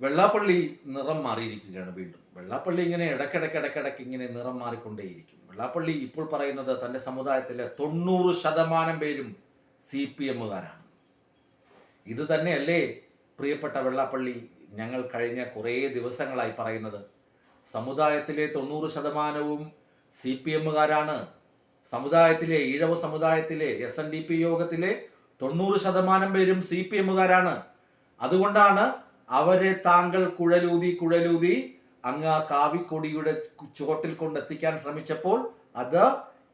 വെള്ളാപ്പള്ളി നിറം മാറിയിരിക്കുകയാണ് വീണ്ടും. വെള്ളാപ്പള്ളി ഇങ്ങനെ ഇടയ്ക്കിടയ്ക്ക് ഇടയ്ക്കിടയ്ക്ക് ഇങ്ങനെ നിറം മാറിക്കൊണ്ടേയിരിക്കും. വെള്ളാപ്പള്ളി ഇപ്പോൾ പറയുന്നത് തന്റെ സമുദായത്തിലെ തൊണ്ണൂറ് ശതമാനം പേരും സി പി എമ്മുകാരാണ്. ഇത് തന്നെയല്ലേ പ്രിയപ്പെട്ട വെള്ളാപ്പള്ളി ഞങ്ങൾ കഴിഞ്ഞ കുറേ ദിവസങ്ങളായി പറയുന്നത്. സമുദായത്തിലെ തൊണ്ണൂറ് ശതമാനവും സി പി എമ്മുകാരാണ്. സമുദായത്തിലെ ഈഴവ സമുദായത്തിലെ എസ് എൻ ഡി പി യോഗത്തിലെ തൊണ്ണൂറ് ശതമാനം പേരും സി പി എമ്മുകാരാണ്. അതുകൊണ്ടാണ് അവരെ താങ്കൾ കുഴലൂതി കുഴലൂതി അങ്ങ് ആ കാവിക്കൊടിയുടെ ചുവട്ടിൽ കൊണ്ടെത്തിക്കാൻ ശ്രമിച്ചപ്പോൾ അത്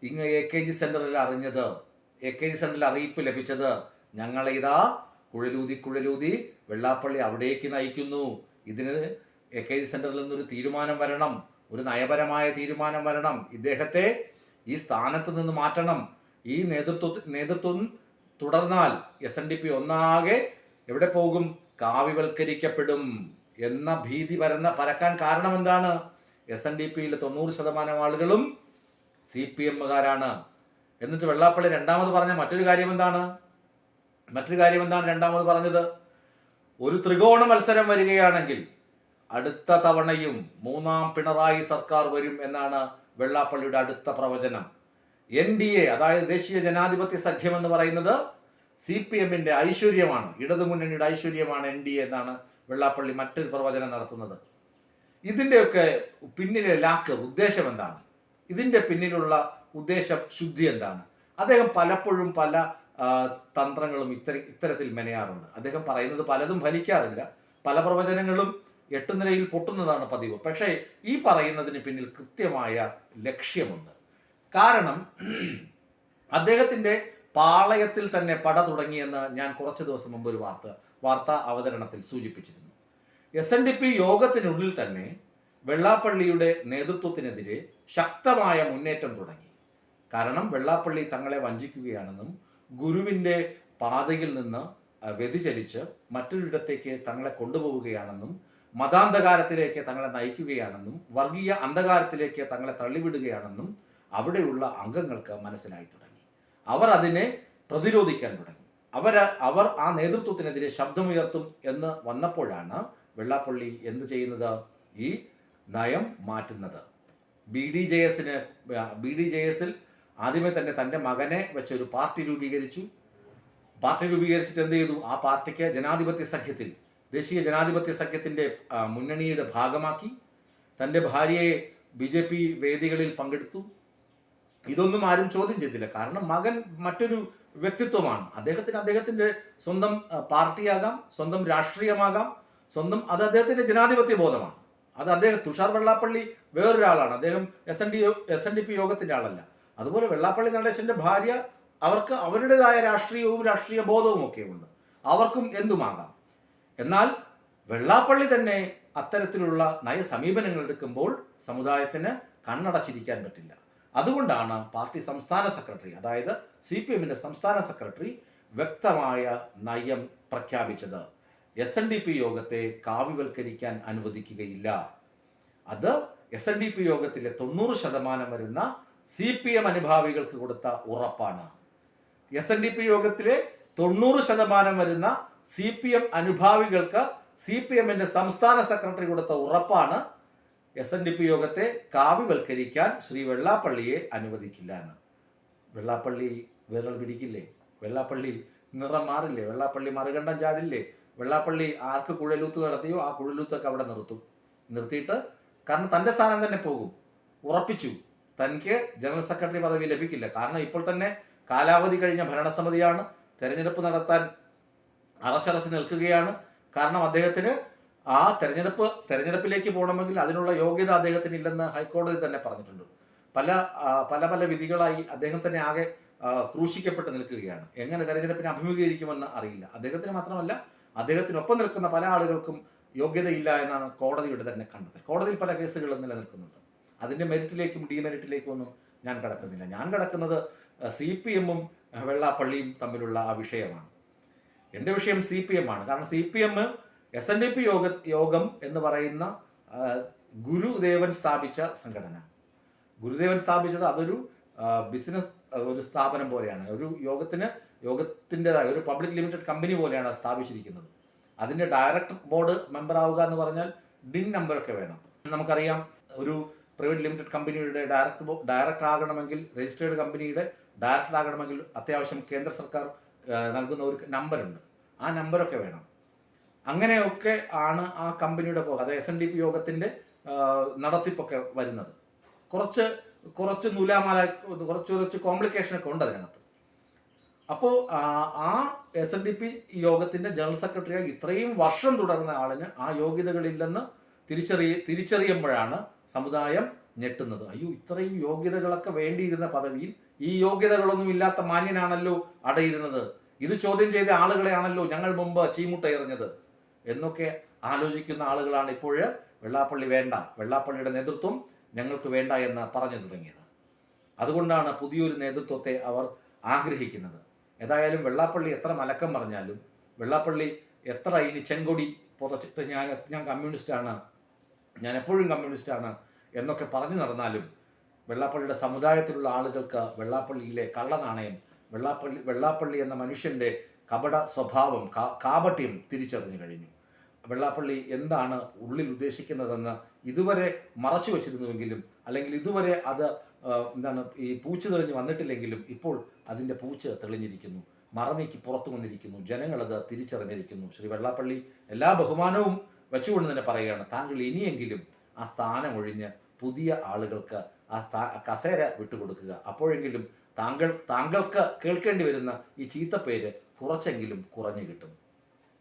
ഇങ്ങ് എ കെ ജി സെന്ററിൽ അറിഞ്ഞത്. എ കെ ജി സെന്ററിൽ അറിയിപ്പ് ലഭിച്ചത്. ഞങ്ങളെ ഇതാ കുഴലൂതി കുഴലൂതി വെള്ളാപ്പള്ളി അവിടേക്ക് നയിക്കുന്നു. ഇതിന് എ കെ ജി സെന്ററിൽ നിന്നൊരു തീരുമാനം വരണം. ഒരു നയപരമായ തീരുമാനം വരണം. ഇദ്ദേഹത്തെ ഈ സ്ഥാനത്ത് നിന്ന് മാറ്റണം. ഈ നേതൃത്വത്തിൽ നേതൃത്വം തുടർന്നാൽ എസ് എൻ ഡി പി ഒന്നാകെ എവിടെ പോകും? കാവ്യവൽക്കരിക്കപ്പെടും എന്ന ഭീതി പരന്ന പരക്കാൻ കാരണം എന്താണ് എസ് എൻ ഡി പിയിലെ തൊണ്ണൂറ് ശതമാനം ആളുകളും സി പി എമ്മുകാരാണ് എന്നിട്ട് വെള്ളാപ്പള്ളി രണ്ടാമത് പറഞ്ഞ മറ്റൊരു കാര്യം എന്താണ് മറ്റൊരു കാര്യം എന്താണ് രണ്ടാമത് പറഞ്ഞത്? ഒരു ത്രികോണ മത്സരം വരികയാണെങ്കിൽ അടുത്ത തവണയും മൂന്നാം പിണറായി സർക്കാർ വരും എന്നാണ് വെള്ളാപ്പള്ളിയുടെ അടുത്ത പ്രവചനം. എൻ ഡി എ അതായത് ദേശീയ ജനാധിപത്യ സഖ്യം എന്ന് പറയുന്നത് സി പി എമ്മിന്റെ ഐശ്വര്യമാണ് ഇടതുമുന്നണിയുടെ ഐശ്വര്യമാണ് എൻ ഡി എ എന്നാണ് വെള്ളാപ്പള്ളി മറ്റൊരു പ്രവചനം നടത്തുന്നത്. ഇതിന്റെയൊക്കെ പിന്നിലെ ലാക്ക് ഉദ്ദേശം എന്താണ്? ഇതിന്റെ പിന്നിലുള്ള ഉദ്ദേശം ശുദ്ധി എന്താണ്? അദ്ദേഹം പലപ്പോഴും പല തന്ത്രങ്ങളും ഇത്തര ഇത്തരത്തിൽ മെനയാറുണ്ട്. അദ്ദേഹം പറയുന്നത് പലതും ഫലിക്കാറില്ല. പല പ്രവചനങ്ങളും എട്ട് നിലയിൽ പൊട്ടുന്നതാണ് പതിവ്. പക്ഷേ ഈ പറയുന്നതിന് പിന്നിൽ കൃത്യമായ ലക്ഷ്യമുണ്ട്. കാരണം അദ്ദേഹത്തിന്റെ പാളയത്തിൽ തന്നെ പട തുടങ്ങിയെന്ന് ഞാൻ കുറച്ച് ദിവസം മുമ്പ് ഒരു വാർത്ത വാർത്താ അവതരണത്തിൽ സൂചിപ്പിച്ചിരുന്നു. എസ് എൻ ഡി പി യോഗത്തിനുള്ളിൽ തന്നെ വെള്ളാപ്പള്ളിയുടെ നേതൃത്വത്തിനെതിരെ ശക്തമായ മുന്നേറ്റം തുടങ്ങി. കാരണം വെള്ളാപ്പള്ളി തങ്ങളെ വഞ്ചിക്കുകയാണെന്നും ഗുരുവിന്റെ പാതയിൽ നിന്ന് വ്യതിചലിച്ച് മറ്റൊരിടത്തേക്ക് തങ്ങളെ കൊണ്ടുപോവുകയാണെന്നും മതാന്ധകാരത്തിലേക്ക് തങ്ങളെ നയിക്കുകയാണെന്നും വർഗീയ അന്ധകാരത്തിലേക്ക് തങ്ങളെ തള്ളിവിടുകയാണെന്നും അവിടെയുള്ള അംഗങ്ങൾക്ക് മനസ്സിലായി തുടങ്ങി. അവർ അതിനെ പ്രതിരോധിക്കാൻ തുടങ്ങി. അവർ അവർ ആ നേതൃത്വത്തിനെതിരെ ശബ്ദമുയർത്തും എന്ന് വന്നപ്പോഴാണ് വെള്ളാപ്പള്ളി എന്ത് ചെയ്യുന്നത്? ഈ നയം മാറ്റുന്നത്. ബി ഡി ജെ എസിന് ബി ഡി ജെ എസിൽ ആദ്യമേ തന്നെ തന്റെ മകനെ വെച്ച് ഒരു പാർട്ടി രൂപീകരിച്ചു. പാർട്ടി രൂപീകരിച്ചിട്ട് എന്ത് ചെയ്തു? ആ പാർട്ടിക്ക് ജനാധിപത്യ സഖ്യത്തിൽ ദേശീയ ജനാധിപത്യ സഖ്യത്തിന്റെ മുന്നണിയുടെ ഭാഗമാക്കി തന്റെ ഭാര്യയെ ബി ജെ പി വേദികളിൽ പങ്കെടുത്തു. ഇതൊന്നും ആരും ചോദ്യം ചെയ്തില്ല. കാരണം മകൻ മറ്റൊരു വ്യക്തിത്വമാണ്. അദ്ദേഹത്തിന് അദ്ദേഹത്തിന്റെ സ്വന്തം പാർട്ടിയാകാം സ്വന്തം രാഷ്ട്രീയമാകാം സ്വന്തം അത് അദ്ദേഹത്തിന്റെ ജനാധിപത്യ ബോധമാണ്. അത് അദ്ദേഹം തുഷാർ വെള്ളാപ്പള്ളി വേറൊരാളാണ്. അദ്ദേഹം S N D S N D P യോഗത്തിന്റെ ആളല്ല. അതുപോലെ വെള്ളാപ്പള്ളി നടേശന്റെ ഭാര്യ അവർക്ക് അവരുടേതായ രാഷ്ട്രീയവും രാഷ്ട്രീയ ബോധവും ഒക്കെ ഉണ്ട്. അവർക്കും എന്തുമാകാം? എന്നാൽ വെള്ളാപ്പള്ളി തന്നെ അത്തരത്തിലുള്ള നയ സമീപനങ്ങൾ എടുക്കുമ്പോൾ സമുദായത്തിന് കണ്ണടച്ചിരിക്കാൻ പറ്റില്ല. അതുകൊണ്ടാണ് പാർട്ടി സംസ്ഥാന സെക്രട്ടറി അതായത് സി പി എമ്മിന്റെ സംസ്ഥാന സെക്രട്ടറി വ്യക്തമായ നയം പ്രഖ്യാപിച്ചത്. എസ് എൻ ഡി പി യോഗത്തെ കാവ്യവൽക്കരിക്കാൻ അനുവദിക്കുകയില്ല. അത് എസ് എൻ ഡി പി യോഗത്തിലെ തൊണ്ണൂറ് ശതമാനം വരുന്ന സി പി എം അനുഭാവികൾക്ക് കൊടുത്ത ഉറപ്പാണ്. എസ് എൻ ഡി പി യോഗത്തിലെ തൊണ്ണൂറ് ശതമാനം വരുന്ന സി പി എം അനുഭാവികൾക്ക് സി പി എമ്മിന്റെ സംസ്ഥാന സെക്രട്ടറി കൊടുത്ത ഉറപ്പാണ് എസ് എൻ ഡി പി യോഗത്തെ കാവ്യവൽക്കരിക്കാൻ ശ്രീ വെള്ളാപ്പള്ളിയെ അനുവദിക്കില്ല എന്ന്. വെള്ളാപ്പള്ളി വിരൽ പിടിക്കില്ലേ? വെള്ളാപ്പള്ളി നിറം മാറില്ലേ? വെള്ളാപ്പള്ളി മറുകണ്ഠം ചാടില്ലേ? വെള്ളാപ്പള്ളി ആർക്ക് കുഴലൂത്ത് നടത്തിയോ ആ കുഴലൂത്തൊക്കെ അവിടെ നിർത്തും. നിർത്തിയിട്ട് കാരണം തന്റെ സ്ഥാനം തന്നെ പോകും. ഉറപ്പിച്ചു. തനിക്ക് ജനറൽ സെക്രട്ടറി പദവി ലഭിക്കില്ല. കാരണം ഇപ്പോൾ തന്നെ കാലാവധി കഴിഞ്ഞ ഭരണസമിതിയാണ്. തെരഞ്ഞെടുപ്പ് നടത്താൻ അറച്ചറച്ച് നിൽക്കുകയാണ്. കാരണം അദ്ദേഹത്തിന് ആ തെരഞ്ഞെടുപ്പ് തെരഞ്ഞെടുപ്പിലേക്ക് പോകണമെങ്കിൽ അതിനുള്ള യോഗ്യത അദ്ദേഹത്തിന് ഇല്ലെന്ന് ഹൈക്കോടതി തന്നെ പറഞ്ഞിട്ടുണ്ട്. പല പല പല വിധികളായി അദ്ദേഹം തന്നെ ആകെ ക്രൂശിക്കപ്പെട്ട് നിൽക്കുകയാണ്. എങ്ങനെ തെരഞ്ഞെടുപ്പിനെ അഭിമുഖീകരിക്കുമെന്ന് അറിയില്ല. അദ്ദേഹത്തിന് മാത്രമല്ല അദ്ദേഹത്തിനൊപ്പം നിൽക്കുന്ന പല ആളുകൾക്കും യോഗ്യതയില്ല എന്നാണ് കോടതിയുടെ തന്നെ കണ്ടെത്തൽ. കോടതിയിൽ പല കേസുകളും നിലനിൽക്കുന്നുണ്ട്. അതിന്റെ മെറിറ്റിലേക്കും ഡിമെറിറ്റിലേക്കും ഒന്നും ഞാൻ കടക്കുന്നില്ല. ഞാൻ കടക്കുന്നത് സി പി എമ്മും വെള്ളാപ്പള്ളിയും തമ്മിലുള്ള ആ വിഷയമാണ്. എന്റെ വിഷയം സി പി എം ആണ്. കാരണം C P M S N D P yoga യോഗം എന്ന് പറയുന്ന ഗുരുദേവൻ സ്ഥാപിച്ച സംഘടന. ഗുരുദേവൻ സ്ഥാപിച്ചത് അതൊരു ബിസിനസ് ഒരു സ്ഥാപനം പോലെയാണ്. ഒരു യോഗത്തിന് യോഗത്തിന്റെതായ ഒരു പബ്ലിക് ലിമിറ്റഡ് കമ്പനി പോലെയാണ് സ്ഥാപിച്ചിരിക്കുന്നത്. അതിന്റെ ഡയറക്ടർ ബോർഡ് മെമ്പർ ആവുക എന്ന് പറഞ്ഞാൽ ഡിൻ നമ്പറൊക്കെ വേണം. നമുക്കറിയാം ഒരു പ്രൈവറ്റ് ലിമിറ്റഡ് കമ്പനിയുടെ ഡയറക്ടർ ഡയറക്ടർ ആകണമെങ്കിൽ രജിസ്റ്റേർഡ് കമ്പനിയുടെ ഡയറക്ടർ ആകണമെങ്കിൽ അത്യാവശ്യം കേന്ദ്ര സർക്കാർ നൽകുന്ന ഒരു നമ്പറുണ്ട്. ആ നമ്പറൊക്കെ വേണം. അങ്ങനെയൊക്കെ ആണ് ആ കമ്പനിയുടെ പോകുക അത് എസ് എൻ ഡി പി യോഗത്തിന്റെ നടത്തിപ്പൊക്കെ വരുന്നത്. കുറച്ച് കുറച്ച് നൂലാമാല കുറച്ച് കുറച്ച് കോംപ്ലിക്കേഷൻ ഒക്കെ ഉണ്ട് അതിനകത്ത്. അപ്പോൾ ആ എസ് എൻ ഡി പി യോഗത്തിന്റെ ജനറൽ സെക്രട്ടറിയായി ഇത്രയും വർഷം തുടർന്ന ആളിന് ആ യോഗ്യതകളില്ലെന്ന് തിരിച്ചറിയ തിരിച്ചറിയുമ്പോഴാണ് സമുദായം ഞെട്ടുന്നത്. അയ്യോ ഇത്രയും യോഗ്യതകളൊക്കെ വേണ്ടിയിരുന്ന പദവിയിൽ ഈ യോഗ്യതകളൊന്നും ഇല്ലാത്ത മാന്യനാണല്ലോ അടയിരുന്നത്. ഇത് ചോദ്യം ചെയ്ത ആളുകളെയാണല്ലോ ഞങ്ങൾ മുമ്പ് ചീമുട്ട എറിഞ്ഞത് എന്നൊക്കെ ആലോചിക്കുന്ന ആളുകളാണ് ഇപ്പോൾ വെള്ളാപ്പള്ളി വേണ്ട വെള്ളാപ്പള്ളിയുടെ നേതൃത്വം ഞങ്ങൾക്ക് വേണ്ട എന്ന് പറഞ്ഞു തുടങ്ങിയത്. അതുകൊണ്ടാണ് പുതിയൊരു നേതൃത്വത്തെ അവർ ആഗ്രഹിക്കുന്നത്. ഏതായാലും വെള്ളാപ്പള്ളി എത്ര മലക്കം പറഞ്ഞാലും വെള്ളാപ്പള്ളി എത്ര ഇനി ചെങ്കൊടി പുതച്ചിട്ട് ഞാൻ ഞാൻ കമ്മ്യൂണിസ്റ്റാണ് ഞാൻ എപ്പോഴും കമ്മ്യൂണിസ്റ്റാണ് എന്നൊക്കെ പറഞ്ഞു നടന്നാലും വെള്ളാപ്പള്ളിയുടെ സമുദായത്തിലുള്ള ആളുകൾക്ക് വെള്ളാപ്പള്ളിയിലെ കള്ളനാണയം വെള്ളാപ്പള്ളി വെള്ളാപ്പള്ളി എന്ന മനുഷ്യന്റെ കപട സ്വഭാവം കാപട്യം തിരിച്ചറിഞ്ഞു കഴിഞ്ഞു. വെള്ളാപ്പള്ളി എന്താണ് ഉള്ളിൽ ഉദ്ദേശിക്കുന്നതെന്ന് ഇതുവരെ മറച്ചു വച്ചിരുന്നുവെങ്കിലും അല്ലെങ്കിൽ ഇതുവരെ അത് എന്താണ് ഈ പൂച്ച് തെളിഞ്ഞ് വന്നിട്ടില്ലെങ്കിലും ഇപ്പോൾ അതിന്റെ പൂച്ച് തെളിഞ്ഞിരിക്കുന്നു. മറനീക്കി പുറത്തു വന്നിരിക്കുന്നു. ജനങ്ങളത് തിരിച്ചറിഞ്ഞിരിക്കുന്നു. ശ്രീ വെള്ളാപ്പള്ളി എല്ലാ ബഹുമാനവും വെച്ചുകൊണ്ട് തന്നെ പറയുകയാണ് താങ്കൾ ഇനിയെങ്കിലും ആ സ്ഥാനം ഒഴിഞ്ഞ് പുതിയ ആളുകൾക്ക് ആ സ്ഥാ കസേര വിട്ടുകൊടുക്കുക. അപ്പോഴെങ്കിലും താങ്കൾ താങ്കൾക്ക് കേൾക്കേണ്ടി വരുന്ന ഈ ചീത്തപ്പേര് കുറച്ചെങ്കിലും കുറഞ്ഞു കിട്ടും.